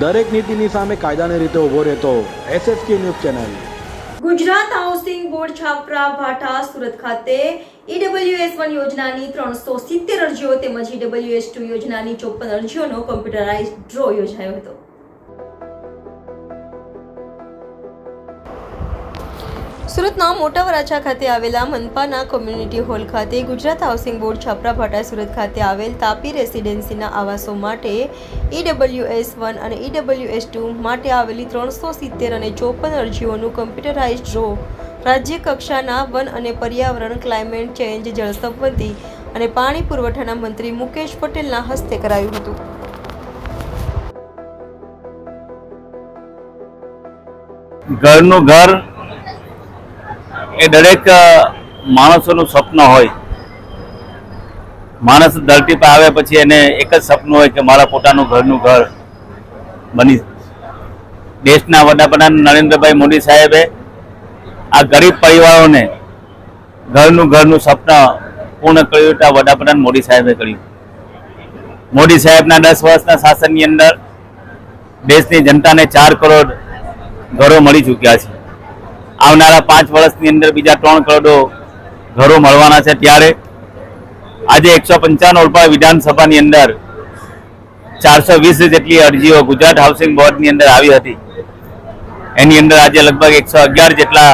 દરેક નીતિની સામે કાયદાની રીતે ઊભો રહેતો SSK news channel. Gujarat housing board Chhapra Bhata Surat ખાતે ઈડબ્લ્યુએસ વન યોજનાની ત્રણસો સિત્તેર અરજીઓ તેમજ ઈડબ્લ્યુએસ ટુ યોજનાની ચોપન અરજીઓનો કોમ્પ્યુટરાઇઝ ડ્રો યોજાયો હતો. સુરતના મોટા વરાછા ખાતે આવેલા મનપાના કોમ્યુનિટી હોલ ખાતે ગુજરાત હાઉસિંગ બોર્ડ છાપરા ભાટા સુરત ખાતે આવેલ તાપી રેસિડેન્સીના આવાસો માટે ઈડબલ્યુએસ વન અને ઈડબલ્યુએસ ટુ માટે આવેલી ત્રણસો સિત્તેર અને ચોપન અરજીઓનું કમ્પ્યુટરાઇઝ ડ્રો રાજ્ય કક્ષાના વન અને પર્યાવરણ, ક્લાઇમેટ ચેન્જ, જળસંપત્તિ અને પાણી પુરવઠાના મંત્રી મુકેશ પટેલના હસ્તે કરાયું હતું. ઘરનું ઘર એ દરેક માણસોનું સ્વપ્ન હોય. માણસ ધરતી પર આવે પછી એને એક જ સપનું હોય કે મારા પોતાનું ઘરનું ઘર બની દેશના વડાપ્રધાન નરેન્દ્રભાઈ મોદી સાહેબે આ ગરીબ પરિવારોને ઘરનું ઘરનું સપન પૂર્ણ કર્યું હતા વડાપ્રધાન મોદી સાહેબે કર્યું. મોદી સાહેબના દસ વર્ષના શાસનની અંદર દેશની જનતાને ચાર કરોડ ઘરો મળી ચૂક્યા છે. આવનારા પાંચ વર્ષની અંદર બીજા ત્રણ કરોડો ઘરો મળવાના છે ત્યારે આજે એકસો પંચાવન રૂપિયા વિધાનસભાની અંદર ચારસો વીસ જેટલી અરજીઓ ગુજરાત હાઉસિંગ બોર્ડની અંદર આવી હતી. એની અંદર આજે લગભગ એકસો અગિયાર જેટલા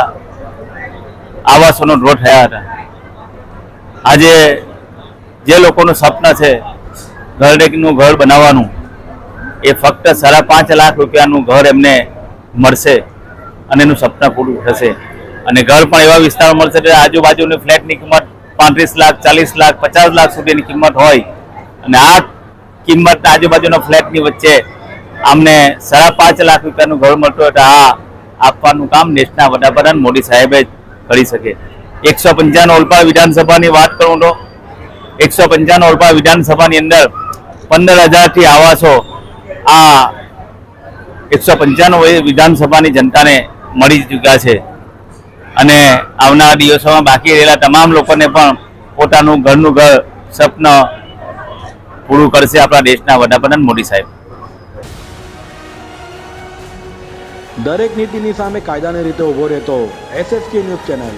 આવાસોનો ડ્રો થયા હતા. આજે જે લોકોનું સપન છે ઘરડેકનું ઘર બનાવવાનું, એ ફક્ત સાડા પાંચ લાખ રૂપિયાનું ઘર એમને મળશે. અને એનું સપના પૂરું થશે. અને ઘર પણ એવા વિસ્તાર મળશે કે આજુબાજુની ફ્લેટની કિંમત પાંત્રીસ લાખ, ચાલીસ લાખ, પચાસ લાખ સુધીની કિંમત હોય. અને આ કિંમત આજુબાજુના ફ્લેટની વચ્ચે આમને સાડા પાંચ લાખ રૂપિયાનું ઘર મળતું તો આ આપવાનું કામ દેશના વડાપ્રધાન મોદી સાહેબે કરી શકે. એકસો પંચાવન ઓલપાડ વિધાનસભાની વાત કરું તો એકસો પંચાવન ઓલપાડ વિધાનસભાની અંદર પંદર હજારથી આવાસો આ એકસો પંચાણું વિધાનસભાની જનતાને મળી ચૂક્યા છે. અને આવનારા દિવસોમાં બાકી રહેલા તમામ લોકોને પણ પોતાનું ઘરનું ઘર સ્વપ્ન પૂરું કરશે આપણા દેશના વડાપ્રધાન મોદી સાહેબ. દરેક નીતિની સામે કાયદાની રીતે ઊભો રહેતો એસએસકે ન્યૂઝ ચેનલ.